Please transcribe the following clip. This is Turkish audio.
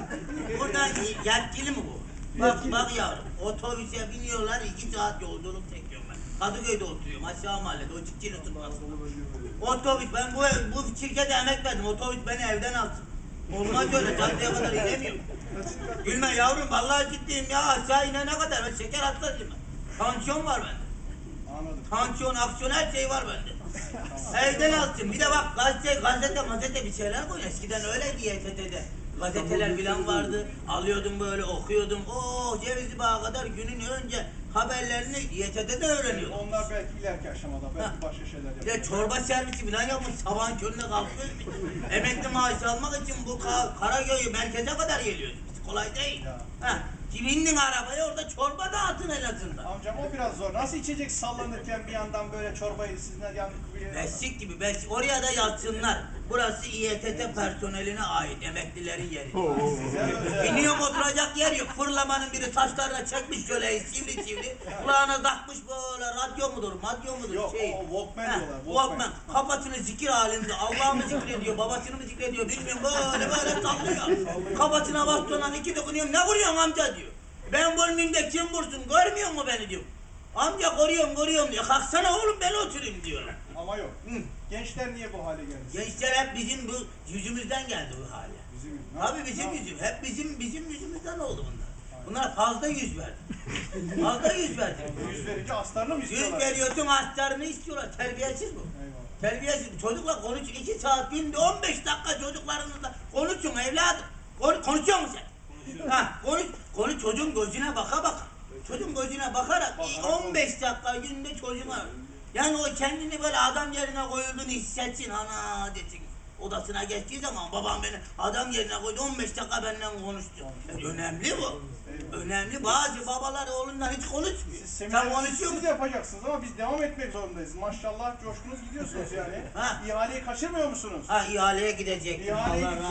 Buradan yetkili mi bu? Bak bak yavrum otobüse biniyorlar iki saat yolculuk çekiyorum ben. Kadıköy'de oturuyorum aşağı mahallede o çiftçinin. Otobüs ben bu bu şirkete emek verdim otobüs beni evden alsın. Olmaz öyle caddeye kadar inemiyorum. Gülme yavrum vallahi ciddiyim ya aşağı inene kadar ben şeker hastasıyım ben. Tansiyon var bende. Anladım. Tansiyon, aksiyon her şey var bende. Evden alsın. Bir de bak gazete, gazete, gazete bir şeyler koy. Eskiden öyleydi YTT'de. Gazeteler filan vardı. Alıyordum böyle okuyordum. Oo Cevizli Bağ'a kadar günün önce haberlerini YTT'de öğreniyordum. Onlar belki ileriki aşamada, belki Ha. başka şeyler de yapacak. çorba servisi falan yapmış. Sabahın köründe kalkıyoruz biz. Emekli maaşı almak için bu Ka- Karagöy'ü merkeze kadar geliyoruz. Kolay değil. Ya. Ha. Bindin arabaya orada çorba dağıtın en azından. Amcam o biraz zor. Nasıl içecek sallanırken bir yandan böyle çorbayı sizden yan bir Beşik gibi beşik. Oraya da yatsınlar. Burası İETT personeline ait emeklilerin yeri. Size özel. Biniyorum oturacak yer yok. Fırlamanın biri taşlarına çekmiş şöyle sivri sivri. Kulağına takmış böyle radyo mudur, madyo mudur Yok, şey. o Walkman Ha, diyorlar, Walkman. Walkman. Kafasını zikir halinde. Allah'ı mı zikrediyor, babasını mı zikrediyor bilmiyorum. Böyle böyle sallıyor. Kafasına bastondan iki dokunuyorum. Ne vuruyorsun amca diyor. Ben bunun önünde kim vursun görmüyor mu beni diyor. Amca koruyorum koruyorum diyor. Kalksana oğlum ben oturayım diyorum. Ama yok. Hı. Gençler niye bu hale geldi? Gençler hep bizim bu yüzümüzden geldi bu hale. Bizim Abi bizim yüzüm, hep bizim bizim yüzümüzden oldu bunlar. Bunlar fazla yüz verdi. fazla yüz verdi. Yüz verince astarını mı Yüz istiyorlar? veriyorsun astarını istiyorlar. Terbiyesiz bu. Eyvallah. Terbiyesiz. Çocukla konuş. iki saat günde 15 dakika çocuklarınızla konuşun evladım. Kon konuşuyor musun sen? Ha, konuş. Konuş çocuğun gözüne baka baka. Çocuğun gözüne bakarak Bakarak 15 dakika günde çocuğuna. Yani o kendini böyle adam yerine koyulduğunu hissetsin. Ana desin. Odasına geçtiği zaman babam beni adam yerine koydu 15 dakika benden konuştu. E, önemli bu. Önemli. Bazı babalar oğlundan hiç konuşmuyor. Siz Sen semineri konuşuyor siz musun? yapacaksınız ama biz devam etmek zorundayız. Maşallah coşkunuz gidiyorsunuz yani. Ha. İhaleyi kaçırmıyor musunuz? Ha ihaleye gidecek. İhaleye Allah razı